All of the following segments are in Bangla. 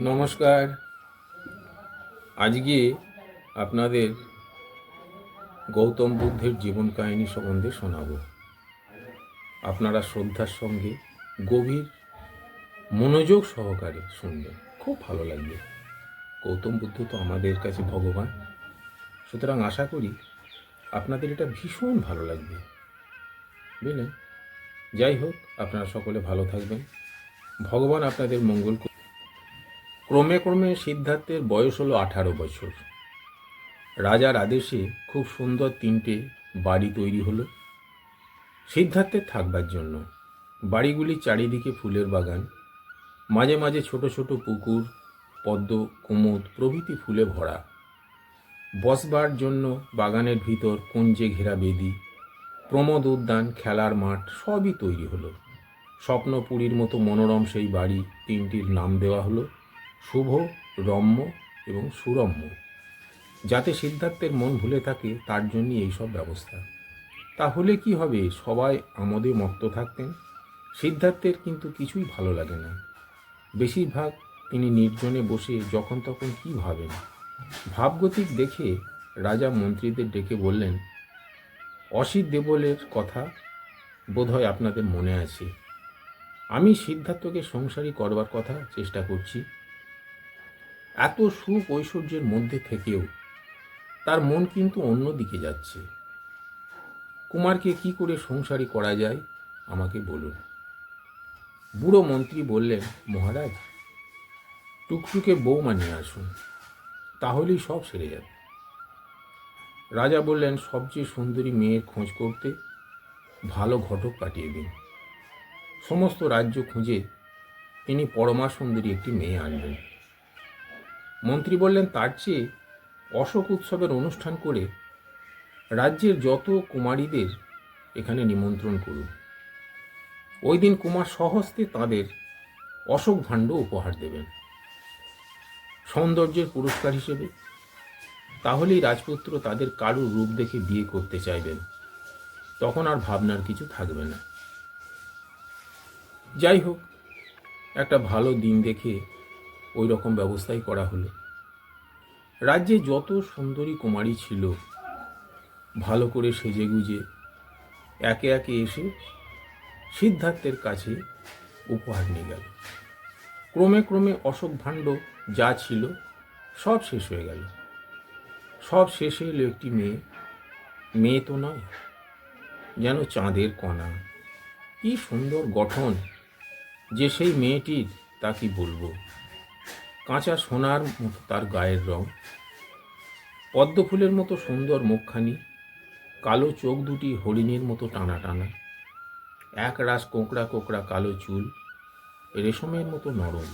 নমস্কার। আজকে আপনাদের গৌতম বুদ্ধের জীবন কাহিনী সম্বন্ধে শোনাব। আপনারা শ্রদ্ধার সঙ্গে গভীর মনোযোগ সহকারে শুনবেন। খুব ভালো লাগবে। গৌতম বুদ্ধ তো আমাদের কাছে ভগবান। সুতরাং আশা করি আপনাদের এটা ভীষণ ভালো লাগবে। বুঝলেন? যাই হোক, আপনারা সকলে ভালো থাকবেন। ভগবান আপনাদের মঙ্গল। ক্রমে ক্রমে সিদ্ধার্থের বয়স হলো আঠারো বছর। রাজার আদেশে খুব সুন্দর তিনটে বাড়ি তৈরি হলো। সিদ্ধার্থের থাকবার জন্য বাড়িগুলির চারিদিকে ফুলের বাগান, মাঝে মাঝে ছোট ছোট পুকুর, পদ্ম, কুমুদ প্রভৃতি ফুলে ভরা। বসবার জন্য বাগানের ভিতর কুঞ্জে ঘেরা বেদি, প্রমোদ উদ্যান, খেলার মাঠ সবই তৈরি হলো। স্বপ্নপুরীর মতো মনোরম সেই বাড়ি তিনটির নাম দেওয়া হলো। শুভ, রম্য এবং সুরম্য। যাতে সিদ্ধার্থের মন ভুলে থাকে, তার জন্যই এইসব ব্যবস্থা। তাহলে কি হবে? সবাই আমোদে মত্ত থাকতেন। সিদ্ধার্থের কিন্তু কিছুই ভালো লাগে না। বেশিরভাগ তিনি নির্জনে বসে যখন তখন কি ভাবেন? ভাবগতিক দেখে রাজা মন্ত্রীদের ডেকে বললেন, অসিত দেবলের কথা বোধহয় আপনাদের মনে আছে। আমি সিদ্ধার্থকে সংসারী করবার কথা চেষ্টা করছি। এত সুখ ঐশ্বর্যের মধ্যে থেকেও তার মন কিন্তু অন্য দিকে যাচ্ছে। কুমারকে কি করে সংসারী করা যায়, আমাকে বলুন। বুড়ো মন্ত্রী বললেন, মহারাজ, টুকটুকে বৌমা নিয়ে আসুন, তাহলেই সব সেরে যাবে। রাজা বললেন, সবচেয়ে সুন্দরী মেয়ের খোঁজ করতে ভালো ঘটক কাটিয়ে দিন। সমস্ত রাজ্য খুঁজে তিনি পরমা সুন্দরী একটি মেয়ে আনবেন। মন্ত্রী বললেন, তার চেয়ে অশোক উৎসবের অনুষ্ঠান করে রাজ্যের যত কুমারীদের এখানে নিমন্ত্রণ করুন। ওই দিন কুমার সহস্তে তাদের অশোক ভাণ্ড উপহার দেবেন। সৌন্দর্যের পুরস্কার হিসেবে। তাহলেই রাজপুত্র তাদের কারুর রূপ দেখে বিয়ে করতে চাইবেন। তখন আর ভাবনার কিছু থাকবে না। যাই হোক, একটা ভালো দিন দেখে ওই রকম ব্যবস্থাই করা হলো। রাজ্যে যত সুন্দরী কুমারী ছিল, ভালো করে সেজে গুজে একে একে এসে সিদ্ধার্থের কাছে উপহার নিয়ে গেল। ক্রমে ক্রমে অশোক ভাণ্ড যা ছিল, সব শেষ হয়ে গেল। সব শেষে এলো একটি মেয়ে। মেয়ে তো নয়, যেন চাঁদের কণা। কি সুন্দর গঠন যে সেই মেয়েটির, তা কি বলব? কাঁচা সোনার মতো তার গায়ের রং, পদ্ম ফুলের মতো সুন্দর মুখখানি, কালো চোখ দুটি হরিণের মতো টানা টানা, এক রাস কোঁকড়া কোঁকড়া কালো চুল, রেশমের মতো নরম।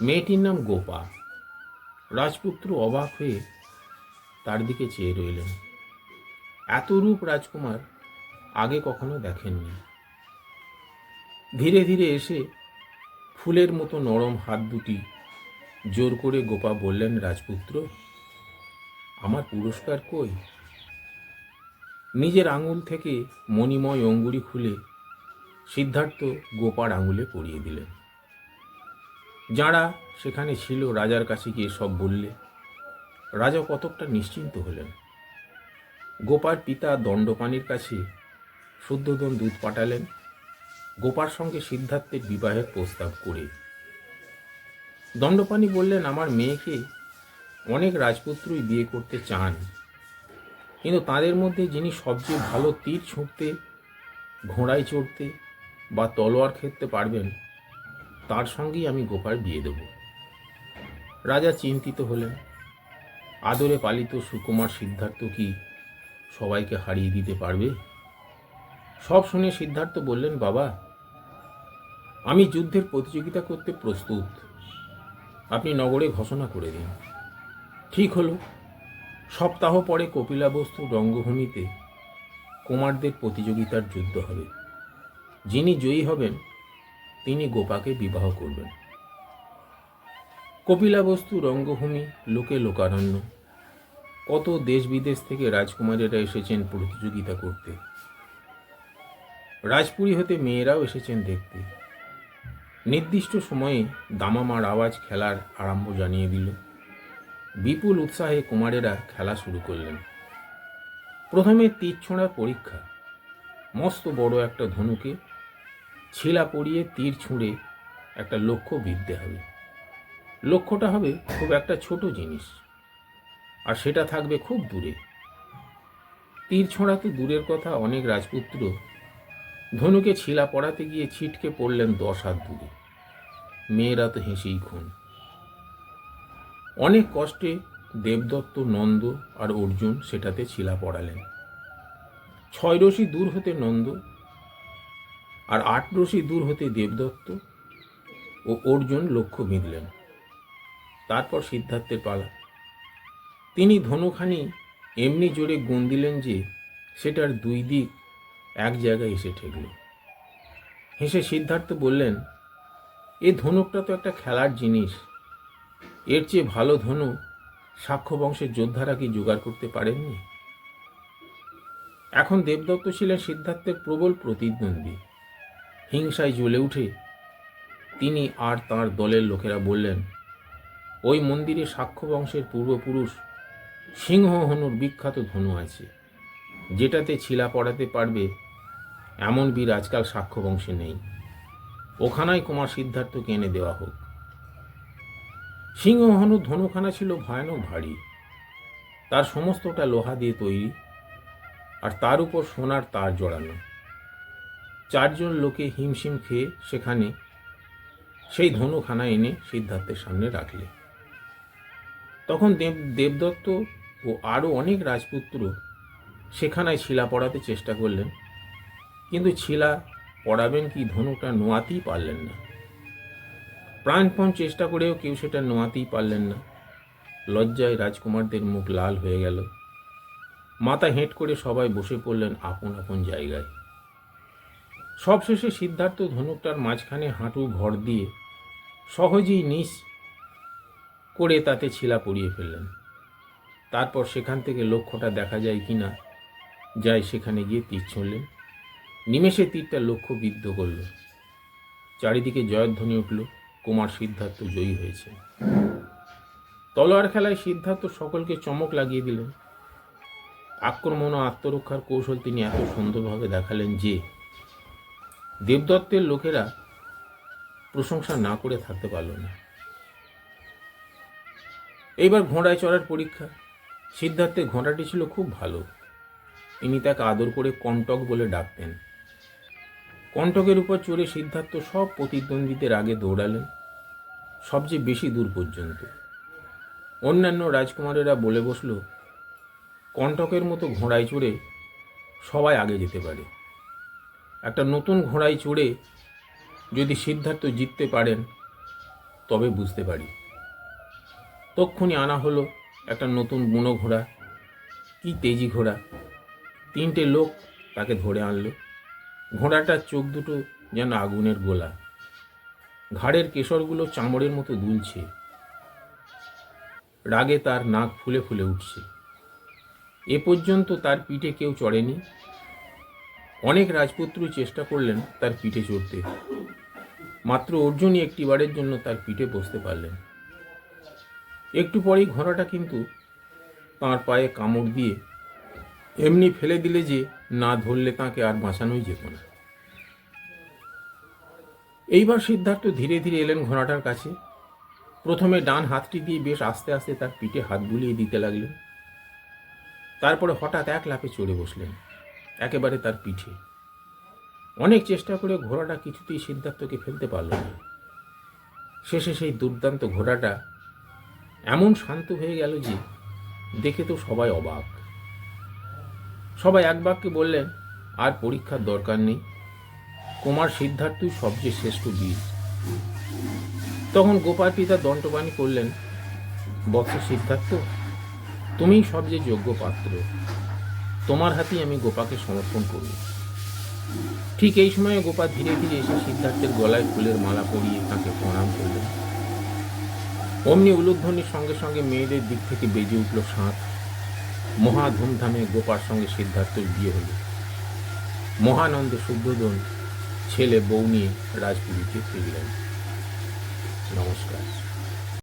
মেয়েটির নাম গোপা। রাজপুত্র অবাক হয়ে তার দিকে চেয়ে রইলেন। এত রূপ রাজকুমার আগে কখনো দেখেননি। ধীরে ধীরে এসে ফুলের মতো নরম হাত দুটি জোর করে গোপা বললেন, রাজপুত্র, আমার পুরস্কার কই? নিজের আঙুল থেকে মণিময় অঙ্গুরি খুলে সিদ্ধার্থ গোপার আঙুলে পরিয়ে দিলেন। যাঁরা সেখানে ছিল, রাজার কাছে গিয়ে সব বললে, রাজা কতকটা নিশ্চিন্ত হলেন। গোপার পিতা দণ্ডপানির কাছে শুদ্ধোদন দুধ পাঠালেন গোপার সঙ্গে সিদ্ধার্থের বিবাহের প্রস্তাব করে। দণ্ডপানি বললেন, আমার মেয়েকে অনেক রাজপুত্রই বিয়ে করতে চান। কিন্তু তাদের মধ্যে যিনি সবচেয়ে ভালো তীর ছুঁড়তে, ঘোড়ায় চড়তে বা তলোয়ার খেতে পারবেন, তার সঙ্গেই আমি গোপার বিয়ে দেব। রাজা চিন্তিত হলেন। আদরে পালিত সুকুমার সিদ্ধার্থ কি সবাইকে হারিয়ে দিতে পারবে? সব শুনে সিদ্ধার্থ বললেন, বাবা আমি যুদ্ধের প্রতিযোগিতা করতে প্রস্তুত। আপনি নগরে ঘোষণা করে দিন। ঠিক হলো। সপ্তাহ পরে কপিলাবস্তু রঙ্গভূমিতে কুমারদের প্রতিযোগিতার যুদ্ধ হবে। যিনি জয়ী হবেন, তিনি গোপাকে বিবাহ করবেন। কপিলাবস্তু রঙ্গভূমি লোকে লোকারণ্য। কত দেশ বিদেশ থেকে রাজকুমারেরা এসেছেন প্রতিযোগিতা করতে। রাজপুরী হতে মেয়েরাও এসেছেন দেখতে। নির্দিষ্ট সময়ে দামামার আওয়াজ খেলার আরম্ভ জানিয়ে দিল। বিপুল উৎসাহে কুমারেরা খেলা শুরু করলেন। প্রথমে তীর ছোঁড়ার পরীক্ষা। মস্ত বড় একটা ধনুকে ছিলা পড়িয়ে তীর ছুঁড়ে একটা লক্ষ্য বিঁধতে হবে। লক্ষ্যটা হবে খুব একটা ছোট জিনিস, আর সেটা থাকবে খুব দূরে। তীর ছোঁড়া তো দূরের কথা অনেক রাজপুত্র ধনুকে ছিলা পড়াতে গিয়ে ছিটকে পড়লেন দশ হাত দূরে। মেয়েরা তো হেসেই খুন। অনেক কষ্টে দেবদত্ত, নন্দ আর অর্জুন সেটাতে ছিলা পড়ালেন। ছয় রশি দূর হতে নন্দ আর আট রশি দূর হতে দেবদত্ত ও অর্জুন লক্ষ্য বিঁধলেন। তারপর সিদ্ধার্থের পালা তিনি ধনুখানি এমনি জোরে গুণ দিলেন যে সেটার দুই দিক এক জায়গায় এসে ঠেকল। হেসে সিদ্ধার্থ বললেন এ ধনুকটা তো একটা খেলার জিনিস। এর চেয়ে ভালো ধনু সাক্ষ্য বংশের যোদ্ধারা কি জোগাড় করতে পারেননি? এখন দেবদত্ত ছিলেন সিদ্ধার্থের প্রবল প্রতিদ্বন্দ্বী। হিংসায় জ্বলে উঠে তিনি আর তার দলের লোকেরা বললেন, ওই মন্দিরে সাক্ষ্য বংশের পূর্বপুরুষ সিংহ হনুর বিখ্যাত ধনু আছে। যেটাতে ছিলা পড়াতে পারবে এমন বীর আজকাল সাক্ষ্য বংশে নেই। ওখানায় কুমার সিদ্ধার্থকে এনে দেওয়া হোক। সিংহ হনুর ধনুখানা ছিল ভয়ানক ভারী। তার সমস্তটা লোহা দিয়ে তৈরি, আর তার উপর সোনার তার জড়ানো। চারজন লোকে হিমশিম খেয়ে সেখানে সেই ধনুখানা এনে সিদ্ধার্থের সামনে রাখলে। তখন দেব, দেবদত্ত ও আরও অনেক রাজপুত্র সেখানায় ছিলা পড়াতে চেষ্টা করলেন, কিন্তু ছিলা পড়াবেন কি ধনুটা নোয়াতেই পারলেন না। প্রাণপণ চেষ্টা করেও কেউ সেটা নোয়াতেই পারলেন না। লজ্জায় রাজকুমারদের মুখ লাল হয়ে গেল। মাথা হেঁট করে সবাই বসে পড়লেন আপন আপন জায়গায়। সবশেষে সিদ্ধার্থ ধনুকটার মাঝখানে হাঁটু ভর দিয়ে সহজেই নিচ করে তাতে ছিলা পরিয়ে ফেললেন। তারপর সেখান থেকে লক্ষ্যটা দেখা যায় কি না যায় সেখানে গিয়ে তীর ছুঁড়লেন। নিমেষে তীরটা লক্ষ্য বিদ্ধ করল। চারিদিকে জয়ধ্বনি উঠল, কুমার সিদ্ধার্থ জয়ী হয়েছে তলোয়ার খেলায় সিদ্ধার্থ সকলকে চমক লাগিয়ে দিলেন। আক্রমণ ও আত্মরক্ষার কৌশল তিনি এত সুন্দরভাবে দেখালেন যে, দেবদত্তের লোকেরা প্রশংসা না করে থাকতে পারল না। এইবার ঘোড়ায় চড়ার পরীক্ষা। সিদ্ধার্থের ঘোড়াটি ছিল খুব ভালো। তিনি তাকে আদর করে কণ্টক বলে ডাকতেন। কণ্টকের উপর চড়ে সিদ্ধার্থ সব প্রতিদ্বন্দ্বীদের আগে দৌড়ালেন, সবচেয়ে বেশি দূর পর্যন্ত। অন্যান্য রাজকুমারেরা বলে বসল, কণ্টকের মতো ঘোড়ায় চড়ে সবাই আগে যেতে পারে। একটা নতুন ঘোড়ায় চড়ে যদি সিদ্ধার্থ জিততে পারেন, তবে বুঝতে পারি। তক্ষুনি আনা হলো একটা নতুন বুনো ঘোড়া। কি তেজি ঘোড়া। তিনটে লোক তাকে ধরে আনলো। ঘোড়াটার চোখ দুটো যেন আগুনের গোলা। ঘাড়ের কেশরগুলো চামড়ের মতো দুলছে। রাগে তার নাক ফুলে ফুলে উঠছে। এ পর্যন্ত তার পিঠে কেউ চড়েনি। অনেক রাজপুত্র চেষ্টা করলেন তার পিঠে চড়তে। মাত্র অর্জুনই একটিবারের জন্য তার পিঠে বসতে পারলেন। একটু পরেই ঘোড়াটা কিন্তু তাঁর পায়ে কামড় দিয়ে এমনি ফেলে দিলে যে না ধরলে তাকে আর বাঁচানোই যেত না। এইবার সিদ্ধার্থ ধীরে ধীরে এলেন ঘোড়াটার কাছে। প্রথমে ডান হাতটি দিয়ে বেশ আস্তে আস্তে তার পিঠে হাত বুলিয়ে দিতে লাগলেন। তারপরে হঠাৎ এক লাফে চড়ে বসলেন, একেবারে তার পিঠে। অনেক চেষ্টা করে ঘোড়াটা কিছুতেই সিদ্ধার্থকে ফেলতে পারল না। শেষে সেই দুর্দান্ত ঘোড়াটা এমন শান্ত হয়ে গেল যে দেখে তো সবাই অবাক। সবাই এক বাক্যে বললেন, আর পরীক্ষার দরকার নেই। কুমার সিদ্ধার্থই সবচেয়ে শ্রেষ্ঠ বীর। তখন গোপাল পিতা দণ্ডবাণী করলেন বৎস সিদ্ধার্থ, তুমিই সবচেয়ে যোগ্য পাত্র। তোমার হাতেই আমি গোপাকে সমর্পণ করব। ঠিক এই সময়ে গোপা ধীরে ধীরে এসে সিদ্ধার্থের গলায় ফুলের মালা পরিয়ে তাকে প্রণাম করলেন। অমনি উলুধ্বনির সঙ্গে সঙ্গে মেয়েদের দিক থেকে বেজে উঠল সাঁত। মহা ধুমধামে গোপার সঙ্গে সিদ্ধার্থের বিয়ে হল। মহানন্দ শুদ্ধোদন ছেলে বউ নিয়ে রাজপুরীতে ফিরলেন। নমস্কার।